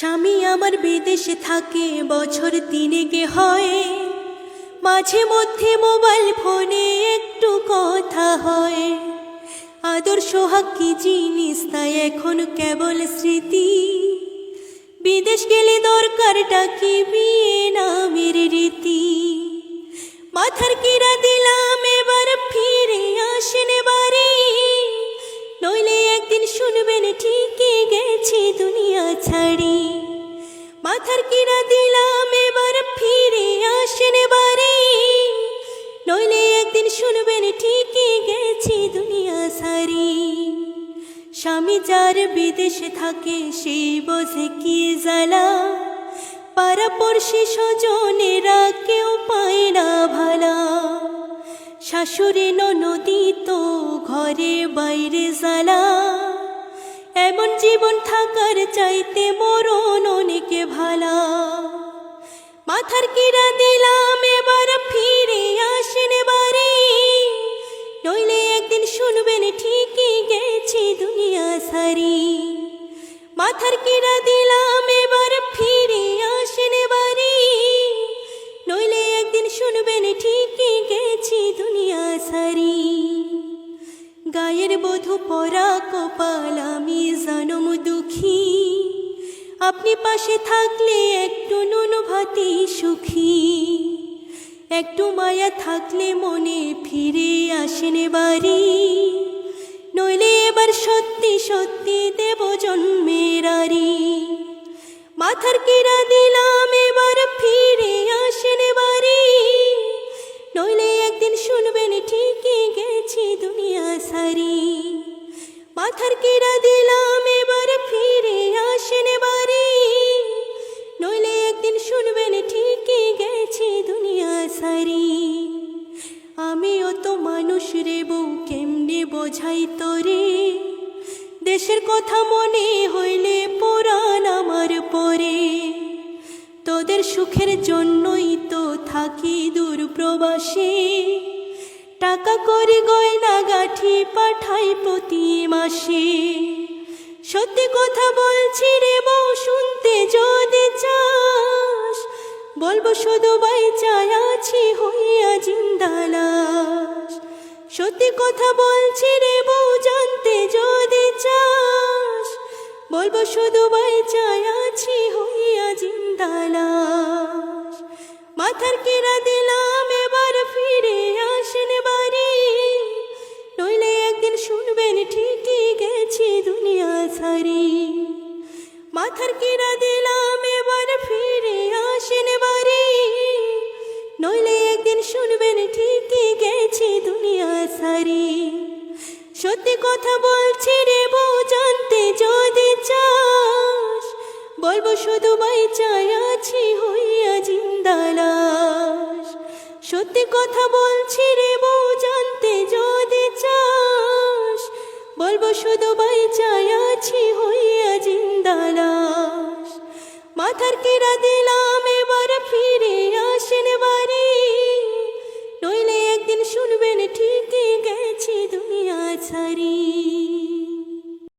স্বামী আমার বিদেশে থাকে, বছর তিনেকে হয়। মাঝে মধ্যে মোবাইল ফোনে একটু কথা হয়। আদর্শ হাক কি জিনিস তাই এখন কেবল স্মৃতি। বিদেশ গেলে দরকারটা কি বিয়ে নামের রীতি? মাথার কিরা মাথার কিরা দিলাম, এবার ফিরে আসেন বাড়ি নইলে একদিন শুনবেন, ঠিকই গেছি দুনিয়া সারি। স্বামী যার বিদেশে থাকে সেই বোঝে কি জ্বালা। পাড়াপড়শি স্বজনেরা কেউ পায় না ভালা। শাশুড়ি নদী তো ঘরে বাইরে জ্বালা। এমন জীবন থাকার চাইতে মরণ অনেকে ভালা। মাথার কিরা দিলাম, এবার ফিরে আসেন বাড়ি নইলে একদিন শুনবেন ঠিকই গেছি দুনিয়া সারি। মাথার কিরা দিলাম গায়ের বধু পরা কপাল, আমি জানম দুঃখী। আপনি পাশে থাকলে একটু নুন ভাতি সুখী। একটু মায়া থাকলে মনে ফিরে আসেন বাড়ি। নইলে এবার সত্যি সত্যি দেব জন্মের আরি মাথার কিরা দিলাম এবার ফিরে আসেন বাড়ি। নইলে একদিন শুনবেন সারি মাথার কিরা দিলাম, এবার ফিরে আসেন বাড়ি নইলে একদিন শুনবেন, ঠিকই গেছি দুনিয়া সারি। আমিও তো মানুষ রে বউ, কেমনে বোঝাই তোরে? দেশের কথা মনে হইলে পুরাণ আমার পরে। তোদের সুখের জন্যই তো থাকি দূর প্রবাসে। টাকা করে গয়না গাঠি পাঠাই প্রতি মাসে। সত্যি কথা বলছি রে বউ, শুনতে যদি চাস, বলব শুধু বাই চাই, আছি হইয়া জিন্দালাস সত্যি কথা বলছি রে বউ, জানতে যদি চাস, বলব শুধু বাই চাই, আছি হইয়া জিন্দালাস মাথার কিরা দিলাম, এবার ফিরে ঠিকই গেছি দুনিয়া ছাড়ি। মাথার কিরা দিলাম, এবার ফিরে আসেন বাড়ি। নইলে একদিন শুনবেন, ঠিকই গেছি দুনিয়া সারি সত্যি কথা বলছি রে বউ, জানতে যদি চাস, বলব শুধু বাই চাই, আছি হইয়া জিন্দালাস সত্যি কথা বলছি মাথার কেরা দিলাম এবার ফিরে আসেন বাড়ি। নইলে একদিন শুনবেন ঠিকই গেছি দুনিয়া ছাড়ি।